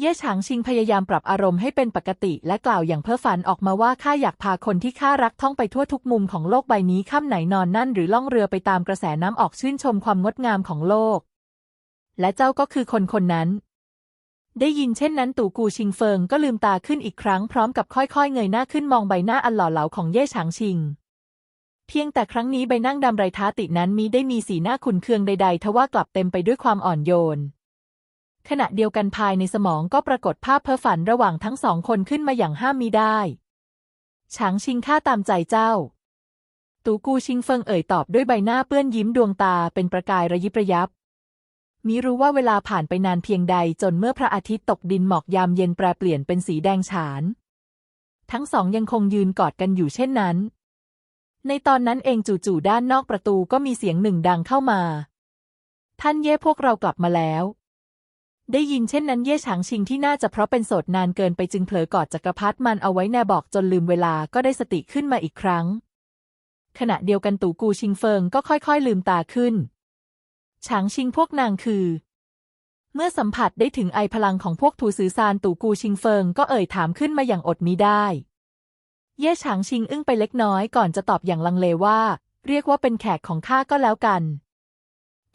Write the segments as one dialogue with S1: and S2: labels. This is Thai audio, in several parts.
S1: เย่ฉางชิงพยายามปรับอารมณ์ให้เป็นปกติ และกล่าวอย่างเพ้อฝันออกมาว่าข้าอยากพาคนที่ข้ารักท่องไปทั่วทุกมุมของโลกใบนี้ค่ำไหนนอนนั่นหรือล่องเรือไปตามกระแสน้ำออกชื่นชมความงดงามของโลก และเจ้าก็คือคนคนนั้น ได้ยินเช่นนั้นตู่กูชิงเฟิงก็ลืมตาขึ้นอีกครั้งพร้อมกับค่อยๆ เงยหน้าขึ้นมองใบหน้าอันหล่อเหลาของเย่ฉางชิงเพียงแต่ครั้งนี้ใบนั่งดำไรท้าตินั้นมีได้มีสีหน้าขุนเคืองใดๆ ทว่ากลับเต็มไปด้วยความอ่อนโยน ขณะเดียวกันภายในสมองก็ปรากฏภาพเพ้อฝันระหว่างทั้งสองคนขึ้นมาอย่างห้ามมิได้ฉางชิงข้าตามใจเจ้า ตูกูชิงเฟิงเอ่ยตอบด้วยใบหน้าเปื้อนยิ้มดวงตาเป็นประกายระยิบระยับ มิรู้ว่าเวลาผ่านไปนานเพียงใดจนเมื่อพระอาทิตย์ตกดินหมอกยามเย็นแปรเปลี่ยนเป็นสีแดงฉาน ทั้งสองยังคงยืนกอดกันอยู่เช่นนั้น ในตอนนั้นเองจู่ๆด้านนอกประตูก็มีเสียงหนึ่งดังเข้ามา ท่านเย่พวกเรากลับมาแล้ว ได้ยินเช่นนั้นเย่ฉางชิงที่น่าจะเพราะเป็นโสดนานเกินไปจึงเผลอกอดจักรพรรดิมันเอาไว้แนบอกจนลืมเวลาก็ได้สติขึ้นมาอีกครั้ง ขณะเดียวกันตู่กูชิงเฟิงก็ค่อยๆลืมตาขึ้นฉางชิงพวกนางคือ เมื่อสัมผัสได้ถึงไอพลังของพวกถูสือซานตู่กูชิงเฟิงก็เอ่ยถามขึ้นมาอย่างอดมิได้ เย่ฉางชิงอึ้งไปเล็กน้อยก่อนจะตอบอย่างลังเลว่า เรียกว่าเป็นแขกของข้าก็แล้วกัน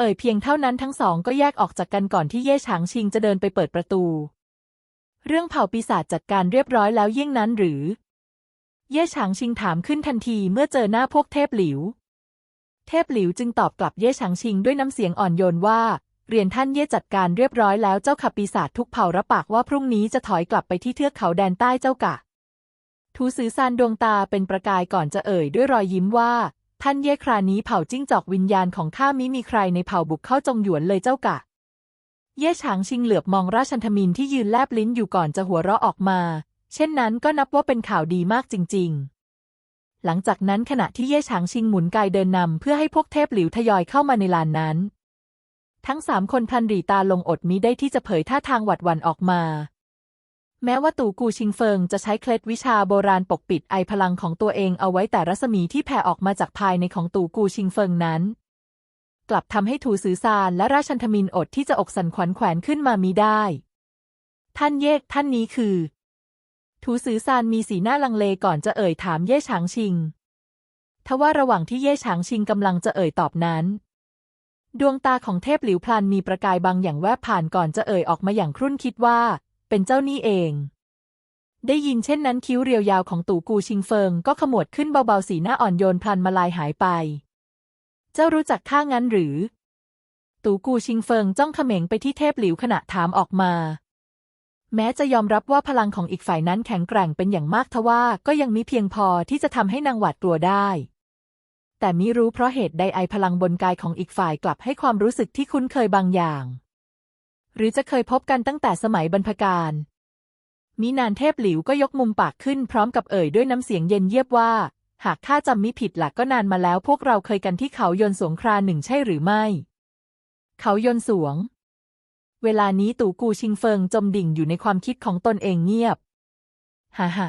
S1: เอ่ยเพียงเท่านั้นทั้งสองก็แยกออกจากกันก่อนที่เย่ฉางชิงจะเดินไปเปิดประตู เรื่องเผ่าปีศาจจัดการเรียบร้อยแล้วยิ่งนั้นหรือ เย่ฉางชิงถามขึ้นทันทีเมื่อเจอหน้าพวกเทพหลิว เทพหลิวจึงตอบกลับเย่ฉางชิงด้วยน้ำเสียงอ่อนโยนว่า เรียนท่านเย่จัดการเรียบร้อยแล้วเจ้าขับปีศาจทุกเผ่ารับปากว่าพรุ่งนี้จะถอยกลับไปที่เทือกเขาแดนใต้เจ้ากะทูซือซานดวงตาเป็นประกายก่อนจะเอ่ยด้วยรอยยิ้มว่า ท่านเย่ครานี้เผ่าจิ้งจอกวิญญาณของข้ามิมีใครในเผ่าบุกเข้าจงหยวนเลยเจ้ากะ เย่ฉางชิงเหลือบมองราชันทมินที่ยืนแลบลิ้นอยู่ก่อนจะหัวเราะออกมา เช่นนั้นก็นับว่าเป็นข่าวดีมากจริง ๆ หลังจากนั้นขณะที่เย่ฉางชิงหมุนกายเดินนำเพื่อให้พวกเทพหลิวทยอยเข้ามาในลานนั้น ทั้งสามคนพลันหรีตาลงอดมิได้ที่จะเผยท่าทางหวัดหวั่นออกมา แม้ว่าตู่กูชิงเฟิงจะใช้เคล็ดวิชาโบราณปกปิดไอพลังของตัวเองเอาไว้แต่รัศมีที่แผ่ออกมาจากภายในของตู่กูชิงเฟิงนั้น กลับทำให้ถูสือซานและราชันทมินอดที่จะอกสั่นขวัญแขวนขึ้นมามีได้ ท่านเยกท่านนี้คือ ถูสือซานมีสีหน้าลังเลก่อนจะเอ่ยถามเย่ฉางชิงทว่าระหว่างที่เย่ฉางชิงกำลังจะเอ่ยตอบนั้น ดวงตาของเทพหลิวพลันมีประกายบางอย่างแวบผ่านก่อนจะเอ่ยออกมาอย่างครุ่นคิดว่า เป็นเจ้านี่เอง ได้ยินเช่นนั้นคิ้วเรียวยาวของตู่กูชิงเฟิงก็ขมวดขึ้นเบาๆสีหน้าอ่อนโยนพลันมาลายหายไป เจ้ารู้จักข้างั้นหรือ ตู่กูชิงเฟิงจ้องเขม็งไปที่เทพหลิวขณะถามออกมา แม้จะยอมรับว่าพลังของอีกฝ่ายนั้นแข็งแกร่งเป็นอย่างมากทว่าก็ยังมิเพียงพอที่จะทำให้นางหวาดกลัวได้แต่มิรู้เพราะเหตุใดไอพลังบนกายของอีกฝ่ายกลับให้ความรู้สึกที่คุ้นเคยบางอย่าง หรือจะเคยพบกันตั้งแต่สมัยบรรพการมินานเทพหลิวก็ยกมุมปากขึ้นพร้อมกับเอ่ยด้วยน้ำเสียงเย็นเยียบว่า หากข้าจำมิผิดหลักก็นานมาแล้วพวกเราเคยกันที่เขายน์สวงคราหนึ่งใช่หรือไม่ เขายน์สวง เวลานี้ตู่กูชิงเฟิงจมดิ่งอยู่ในความคิดของตนเองเงียบ ฮ่าฮ่า